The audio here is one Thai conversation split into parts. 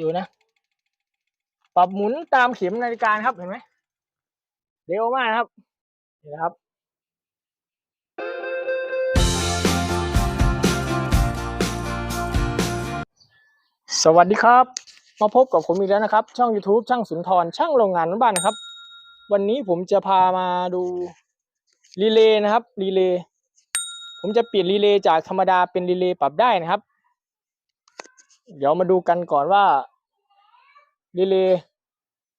ดูนะ ปรับหมุนตามเข็มนาฬิกาครับเห็นไหมเร็วมากครับนี่นะครับสวัสดีครับ มาพบกับผมอีกแล้วนะครับ ช่อง YouTube ช่างสุนทรช่างโรงงานบ้านนะครับ วันนี้ผมจะพามาดูรีเลย์นะครับรีเลย์ผมจะเปลี่ยนรีเลย์จากธรรมดาเป็นรีเลย์ปรับได้นะครับ เดี๋ยวมาดูกันก่อนว่ารีเลย์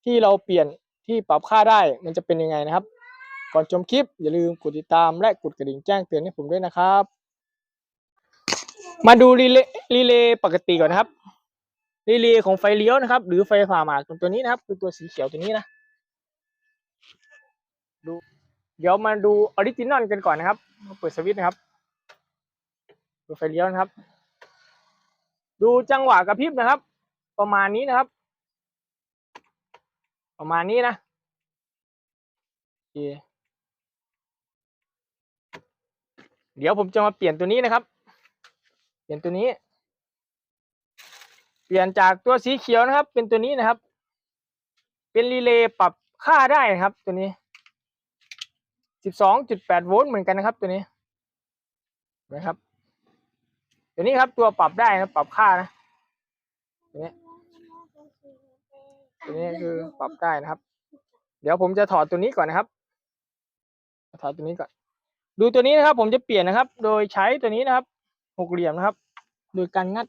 ที่เราเปลี่ยนที่ปรับค่าได้มันจะเป็นยังไงนะครับ ก่อนชมคลิป อย่าลืมกดติดตามและกดกระดิ่งแจ้งเตือนให้ผมด้วยนะครับ มาดูรีเลย์รีเลย์ปกติก่อนนะครับรีเลย์ของไฟเลี้ยวนะครับ หรือไฟผ่าหมากตัวนี้นะครับ คือตัวสีเขียวตัวนี้นะดูเดี๋ยวมาดูออริจินอลกันก่อนนะครับ เปิดสวิตช์นะครับดูไฟเลี้ยวนะครับ ดูจังหวะกระพริบนะครับ ประมาณนี้นะครับ ประมาณนี้นะเดี๋ยวผมจะมาเปลี่ยนตัวนี้นะครับ เปลี่ยนตัวนี้ เปลี่ยนจากตัวสีเขียวนะครับ เป็นตัวนี้นะครับ เป็นรีเลย์ปรับค่าได้นะครับ ตัวนี้12.8โวลต์เหมือนกันนะครับ ตัวนี้นะครับ ตัวนี้ครับตัวปรับได้นะปรับค่านะตัวนี้ตัวนี้คือปรับได้นะครับ เดี๋ยวผมจะถอดตัวนี้ก่อนนะครับถอดตัวนี้ก่อน ดูตัวนี้นะครับ ผมจะเปลี่ยนนะครับ โดยใช้ตัวนี้นะครับ หกเหลี่ยมนะครับ โดยการงัด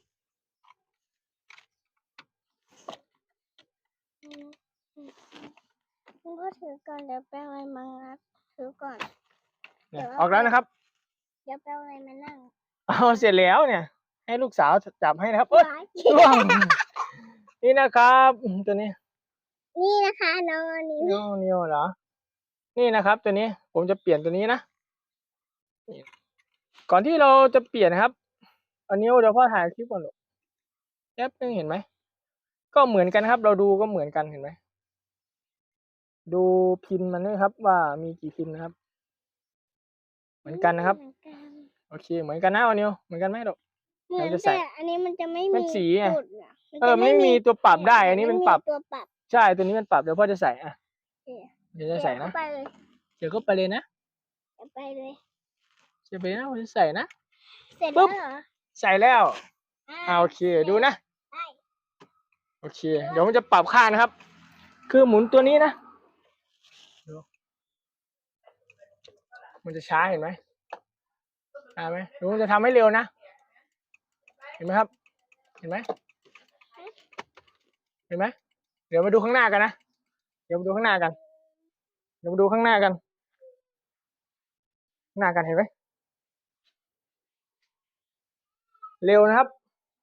คุณพ่อถือก่อนเดี๋ยวแป้งอะไรมางัดถือก่อนเนี่ยเดี๋ยวออกแล้วนะครับ เดี๋ยวแป้งอะไรมานั่ง เอาเสร็จแล้วเนี่ย ให้ลูกสาวจับให้นะครับเอ้ยว้ายร่วงนี่นะครับตัวนี้ นี่นะคะน้องอันนี้นิวนิวเหรอ นี่นะครับ ตัวนี้ผมจะเปลี่ยนตัวนี้นะนี่ก่อนที่เราจะเปลี่ยนนะครับ อันนี้เดี๋ยวพ่อถ่ายคลิปก่อนลูกแป๊บนึงเห็นไหมก็เหมือนกันนะครับ เราดูก็เหมือนกันเห็นไหมดูพินมันด้วยครับ ว่ามีกี่พินนะครับ เหมือนกันนะครับเหมือนกัน โอเค เหมือนกันนะวันนิวเหมือนกันไหมลูกเหมือนเราจะใส่แต่อันนี้มันจะไม่มัมีนสีไง จุดน่ะเออไม่มีตัวปรับได้ อันนี้มันปรับ ตัวปรับใช่ ตัวนี้มันปรับ เดี๋ยวพ่อจะใส่อะโอเคเดี๋ยวจะใส่เดี๋ยวนะเข้าไปเลยเดี๋ยวก็ไปเลยนะเดี๋ยวไปเลย เดี๋ยวไปนะผมจะใส่นะ เสร็จปุ๊แล้วบเหรอใส่แล้วอ่าอ่าโอเค ดูนะได้โอเค เดี๋ยวผมจะปรับค่านะครับ คือหมุนตัวนี้นะดูมันจะช้าเห็นไหม ช้าไหมดูจะทำให้เร็วนะ เห็นไหมครับ เห็นไหมเห็นไหมเดี๋ยวมาดูข้างหน้ากันนะ เดี๋ยวมาดูข้างหน้ากัน เดี๋ยวมาดูข้างหน้ากัน หน้ากันเห็นไหมเร็วนะครับ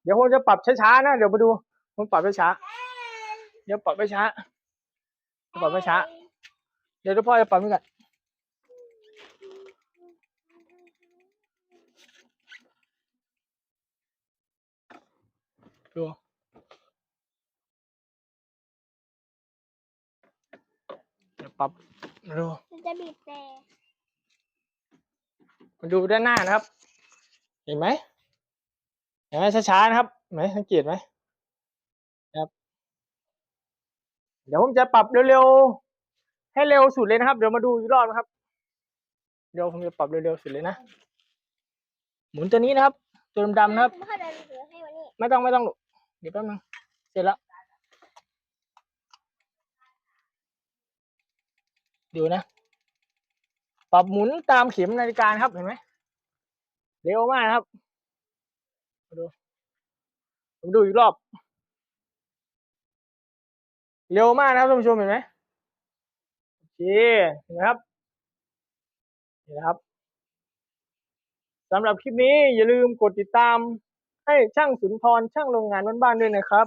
เดี๋ยวผมจะปรับช้าๆนะ เดี๋ยวมาดูผมปรับช้าๆเดี๋ยวปรับช้าๆปรับช้าๆเดี๋ยวพ่อจะปรับนี่ก่ อนดูเดี๋ยวปรับดูมันจะบีบแต่มาดูด้านหน้านะครับ เห็นไหมเห็นไหมช้าๆนะครับเห็นไหมสังเกตไหมครับ เดี๋ยวผมจะปรับเร็วๆให้เร็วสุดเลยนะครับ เดี๋ยวมาดูอีกรอบนะครับ เดี๋ยวผมจะปรับเร็วๆสุดเลยนะหมุนตัวนี้นะครับ ตัวดำๆนะครับพ่อเดินถือให้วันนี้ไม่ต้องไม่ต้องหรอกเดี๋ยวแป๊บนึงเสร็จแล้วดูนะ ปรับหมุนตามเข็มนาฬิกาครับเห็นไหมเร็วมากนะครับมาดูผมดูอีกรอบ เร็วมากนะครับท่านผู้ชมเห็นไหมโอเคเห็นไหมครับเห็นไหมครับสำหรับคลิปนี้อย่าลืมกดติดตาม ให้ช่างสุนทรช่างโรงงานบ้านๆด้วยนะครับ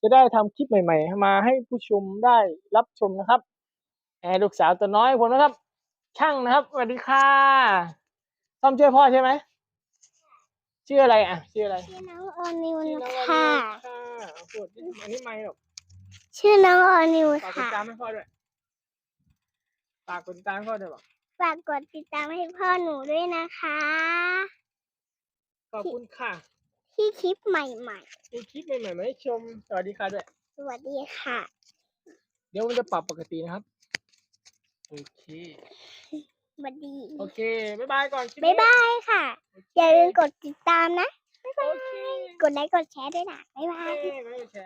จะได้ทำคลิปใหม่ๆ มาให้ผู้ชมได้รับชมนะครับแอร์ลูกสาวตัวน้อยผมนะครับ ช่างนะครับสวัสดีค่ะต้อมช่วยพ่อใช่ไหมชื่ออะไรอะชื่ออะไรชื่อน้องออนิวชื่อน้นะองคะค่ะเอาพูดดิอันนี้ไม่หรอกชื่อน้องออนิวฝากติดค่ะตามให้พ่อด้วยฝากกดติดตามให้พ่อด้วยบอกฝากกดติดตามให้พ่อหนูด้วยนะคะ ขอบคุณค่ะ ที่คลิปใหม่มีคลิปใหม่ๆมาให้ชม สวัสดีค่ะด้วย ๆ สวัสดีค่ะ เดี๋ยวมันจะปรับปกตินะครับ โอเค สวัสดี โอเค บ๊ายบายก่อนคลิปบ๊านี้ยบายค่ะ อย่าลืมกดติดตามนะ โอเคกดไลค์กดแชร์ด้วยนะ บ๊ายบาโอยเคบ๊ายบาย